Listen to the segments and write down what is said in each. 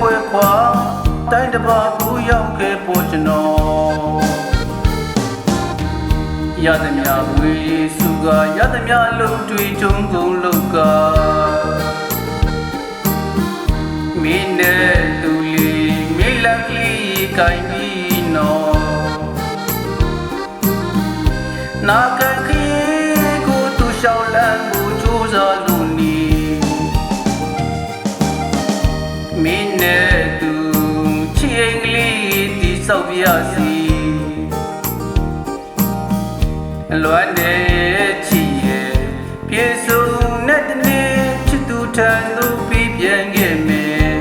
တဲ့သူနဲ့ပွဲခွာတိုင်းတစ်ပါးကိုရောက်ခဲ့ပေါ်ကျွန်တော်ရသမျှဝေစုကရသမျှလုံတွေးကြုံကုန်လောက်ကမင်းနဲ့သူလေးမိလက်ကလေးကိုင်းပြီးနော်နာကခေကိုသူရှောက်လန်း တိဆောက်ပြစီလွမ်းတဲ့ချီရဲ့ပြေဆုံးနဲ့တနေ့ချစ်သူထံသို့ပြီးပြန်ခဲ့မယ်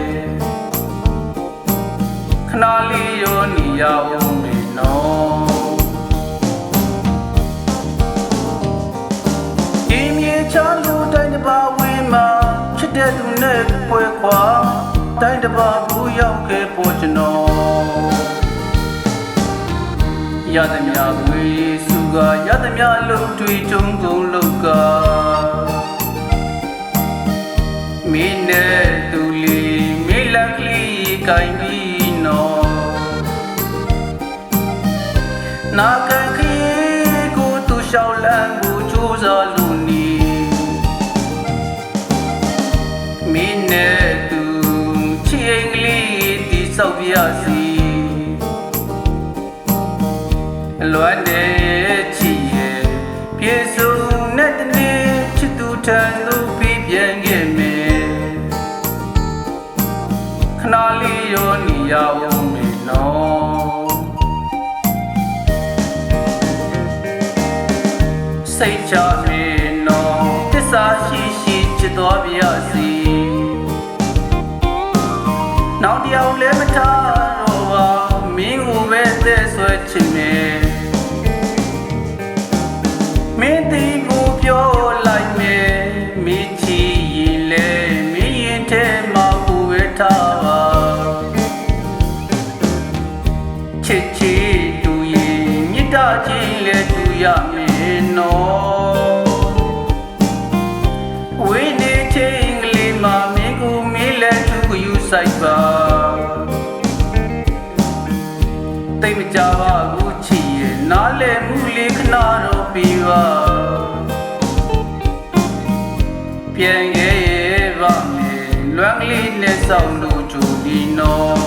ခဏလေးရောနေရအောင်မေနော်ဒီမြေချလို့တိုင်းတစ်ပါးဝေးမှာချစ်တဲ့သူနဲ့ပွဲခွာတိုင်းတစ်ပါးဘူးရောက်ခဲ့ပေါ်ကျွန်တော် ရသမျှဝေစုကရသမျှလုံတွေးကြုံကုန်လောက်ကမင်းနဲ့သူလေးမိလက်ကလေးကိုင်းပြီးနော်နာကခေကိုသူရှောက်လန်းကိုကြိုးစား လွမ်းတဲ့ချီရဲ့ပြေဆုံးနဲ့တနေ့ချစ်သူထံသို့ပြီးပြန်ခဲ့မယ်ခဏလေးရောနေရအောင်မေနော်စိတ်ချမေနော်တစ္ဆာရှိရှိချစ်တော်ပြစီနောက်တယောက်လည်းမထားတော့ပါမင်းကိုပဲသက်ဆွဲချင်တယ် မင်းတီကိုပြောလိုက်မယ်မင်းချီရင်လေမင်းရင်ထဲမှာကိုပဲထားပါချစ်ချစ်တူရင်မြတ်တာချင်းလည်းတူရမယ်နော်ဝိနေချင်းကလေးမှာမင်းကိုမင်းလည်းသူကိုယူဆိုင်ပါ ပြန်ခဲ့ရဲ့ပါမယ်လွမ်းကလေးနဲ့ဆောင်လို့ကြိုဒီနော်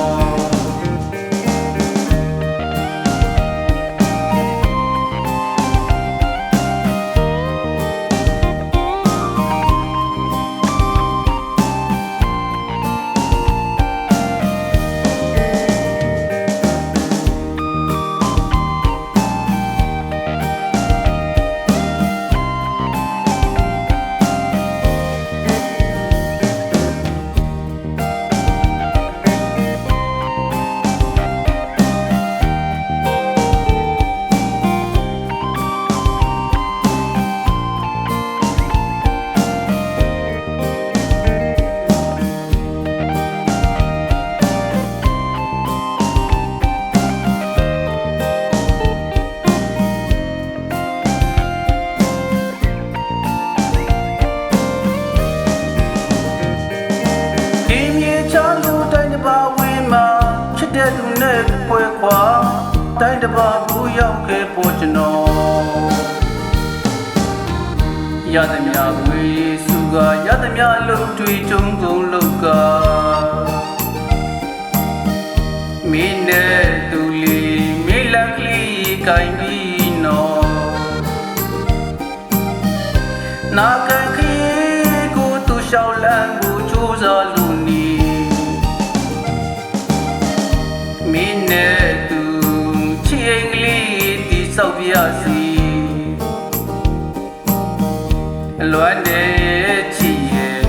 တိုင်းတစ်ပါးဘူးရောက်ခဲ့ပေါ်ကျွန်တော်ရသမျှဝေးစုကရသမျှလုံတွေးကြုံကုန်လောက်ကမင်းနဲ့သူလေးမိလက်ကလေးကိုင်းပြီးနော်နာကခေကိုသူရှောက်လန်းကိုကြိုးစားလို့နေမင်းနဲ့သူချီအိမ်ကလေးတိ ဆောက်ပြစီလွမ်းတဲ့ချီရဲ့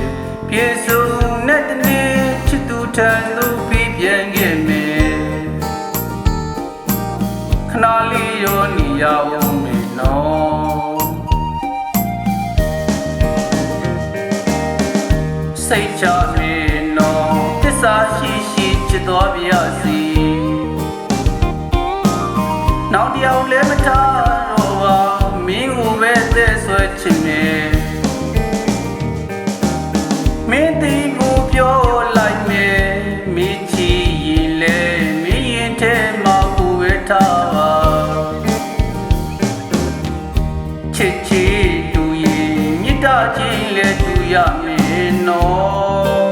ပြေဆုံးနဲ့တနေ့ချစ်သူထံသို့ပြီးပြန်ခဲ့မယ်ခဏလေးရောနေရအောင်မေနော်စိတ်ချမေနော်တစ္ဆာရှိရှိချစ်တော်ပြစီ ပြောင်းလဲမထားတော့ပါမင်းကိုပဲသက်ဆွဲချင်တယ်မင်းတီးကိုပြောလိုက်မယ်မင်းချီရင်လဲမင်းရင်ထဲမှာကိုပဲထားပါချစ်ချစ်တူရင်မြတ်တာချင်းလဲတူရမယ်နော်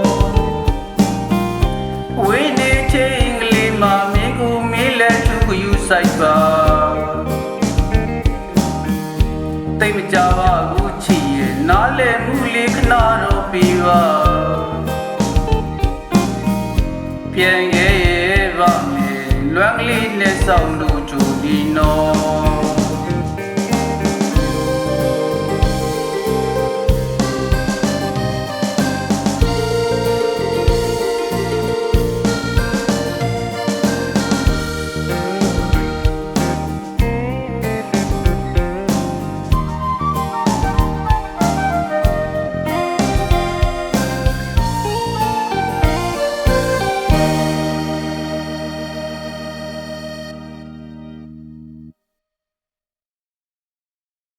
ဝိနေချင်းကလေးမှာမင်းကိုမေးလဲသူကိုယူဆိုင်ပါ ကြပါကိုချီရဲ့နားလည်မှုလေးခဏတော့ပြီးပါပြန်ခဲ့ရပါမယ်လွမ်းကလေးနဲ့ဆောင်လို့ကြူဒီနော်